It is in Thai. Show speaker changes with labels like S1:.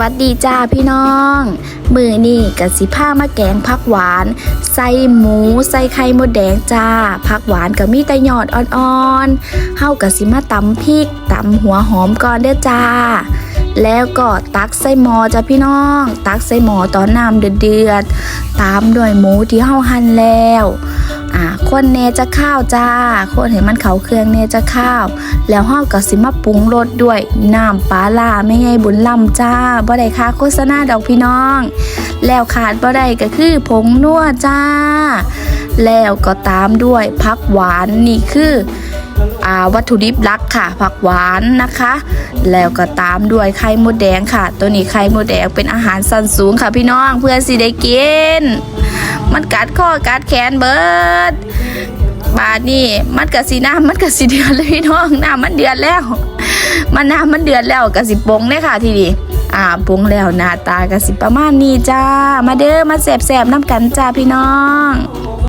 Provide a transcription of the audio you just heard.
S1: วัสดีจ้าพี่น้อง มือนี่กะสิผ้ามาแกงผักหวาน ใส่หมู ใส่ไข่มดแดงจ้าผักหวานก็มีแต่ยอดอ่อนๆเฮากะสิมาตำพริกตำหัวหอมก่อนเด้อจ้า แล้วก็ตักใส่หม้อจ้าพี่น้อง ตักใส่หม้อตอนน้ำเดือดๆตามด้วยหมูที่เฮาหั่นแล้ว คนเนจะข้าวจ้า คนเห็นมันเขาเครื่องเนจะข้าว แล้วเฮาก็สิมาปรุงรสด้วยน้ำปลาล่าไม่ไงบุญลำจ้าบ่ได้ค่าโฆษณาดอกพี่น้อง แล้วขาดบ่ได้ก็คือผงนัวจ้า แล้วก็ตามด้วยผักหวานนี่คือวัตถุดิบลักค่ะ ผักหวานนะคะ แล้วก็ตามด้วยไข่มดแดงค่ะ ตัวนี้ไข่มดแดงเป็นอาหารสันสูงค่ะพี่น้องเพื่อสิได้กิน มันกัดข้อกัดแขนเบิดบาดนี่มันกะสีน้ำมันกะสีเดือดเลยพี่น้องน้ำมันเดือดแล้ว มันน้ำมันเดือดแล้วกะสิปงเลยค่ะทีนี้อ่าปงแล้วหน้าตากะสิประมาณนี้จ้า มาเด้อมาแสบๆน้ำกันจ้าพี่น้อง